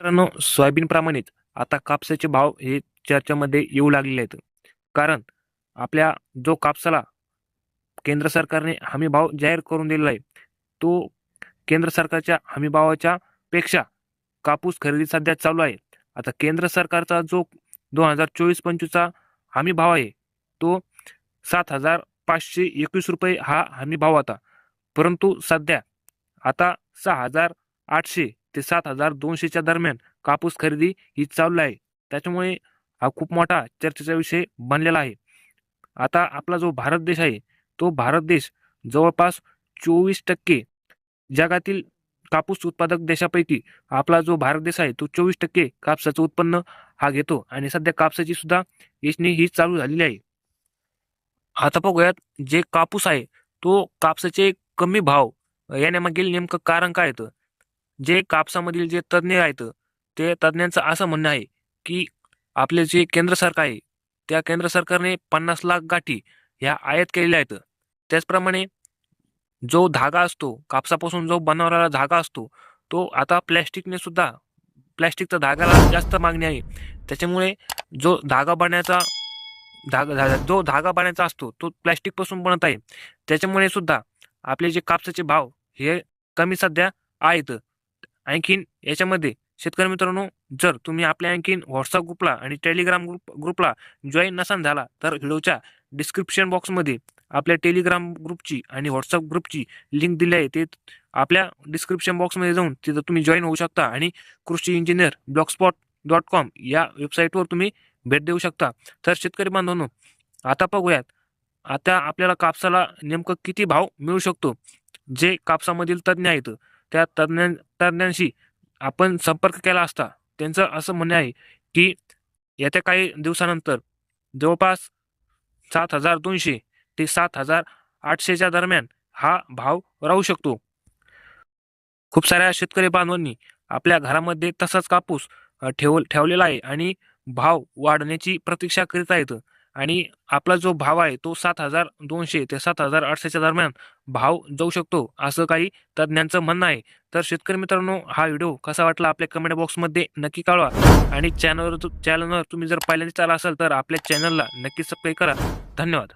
मित्रांनो सोयाबीनप्रमाणेच आता कापसाचे भाव हे चर्चेमध्ये येऊ लागलेले आहेत. कारण आपल्या जो कापसाला केंद्र सरकारने हमी भाव जाहीर करून दिलेला आहे तो केंद्र सरकारच्या हमी भावाच्या पेक्षा कापूस खरेदी सध्या चालू आहे. आता केंद्र सरकारचा जो दोन हजार चोवीस पंचवीसचा हमी भाव आहे तो सात हजार पाचशे एकवीस रुपये हा हमी भाव होता. परंतु सध्या आता सहा हजार आठशे ते सात हजार दोनशेच्या दरम्यान कापूस खरेदी ही चालू आहे. त्याच्यामुळे हा खूप मोठा चर्चेचा विषय बनलेला आहे. आता आपला जो भारत देश आहे तो भारत देश जवळपास चोवीस टक्के जगातील कापूस उत्पादक देशापैकी आपला जो भारत देश आहे तो चोवीस टक्के कापसाचं उत्पन्न हा घेतो आणि सध्या कापसाची सुद्धा वेचणी ही चालू झालेली आहे. आता बघूयात जे कापूस आहे तो कापसाचे कमी भाव येण्यामागील नेमकं कारण काय येतं जे कापसामधील जे तज्ज्ञ आहेत ते तज्ज्ञांचं असं म्हणणं आहे की आपले जे केंद्र सरकार आहे त्या केंद्र सरकारने पन्नास लाख गाठी ह्या आयात केलेल्या आहेत. त्याचप्रमाणे जो धागा असतो कापसापासून जो बनवलेला धागा असतो तो आता प्लॅस्टिकने सुद्धा प्लॅस्टिकचा धागाला जास्त मागणी आहे. त्याच्यामुळे जो धागा बनण्याचा धागा धागा जो धागा बनण्याचा असतो तो प्लॅस्टिकपासून बनत आहे. त्याच्यामुळे सुद्धा आपले जे कापसाचे भाव हे कमी सध्या आहेत. आणखीन याच्यामध्ये शेतकरी मित्रांनो जर तुम्ही आपल्या आणखीन व्हॉट्सअप ग्रुपला आणि टेलिग्राम ग्रुप ग्रुपला जॉईन नसाल झाला तर व्हिडिओच्या डिस्क्रिप्शन बॉक्समध्ये आपल्या टेलिग्राम ग्रुपची आणि व्हॉट्सअप ग्रुपची लिंक दिली आहे. ते आपल्या डिस्क्रिप्शन बॉक्समध्ये जाऊन तिथं तुम्ही जॉईन होऊ शकता आणि कृषी इंजिनियर ब्लॉगस्पॉट डॉट कॉम या वेबसाईटवर तुम्ही भेट देऊ शकता. तर शेतकरी बांधवांनो आता बघूयात आता आपल्याला कापसाला नेमकं किती भाव मिळू शकतो? जे कापसामधील तज्ज्ञ आहेत त्या तज्ञां तज्ज्ञांशी आपण संपर्क केला असता त्यांचं असं म्हणणं आहे की येत्या काही दिवसानंतर जवळपास सात हजार दोनशे ते सात हजार आठशेच्या दरम्यान हा भाव राहू शकतो. खूप साऱ्या शेतकरी बांधवांनी आपल्या घरामध्ये तसाच कापूस ठेव ठेवलेला आहे आणि भाव वाढण्याची प्रतीक्षा करीत आहेत. आणि आपला जो भाव आहे तो सात हजार दोनशे ते सात हजार आठशेच्या दरम्यान भाव जाऊ शकतो असं काही तज्ज्ञांचं म्हणणं आहे. तर शेतकरी मित्रांनो हा व्हिडिओ कसा वाटला आपल्या कमेंट बॉक्समध्ये नक्की कळवा. आणि चॅनलवर चॅनलवर तुम्ही जर पहिल्यांदा आला असाल तर आपल्या चॅनलला नक्की सबस्क्राईब करा. धन्यवाद.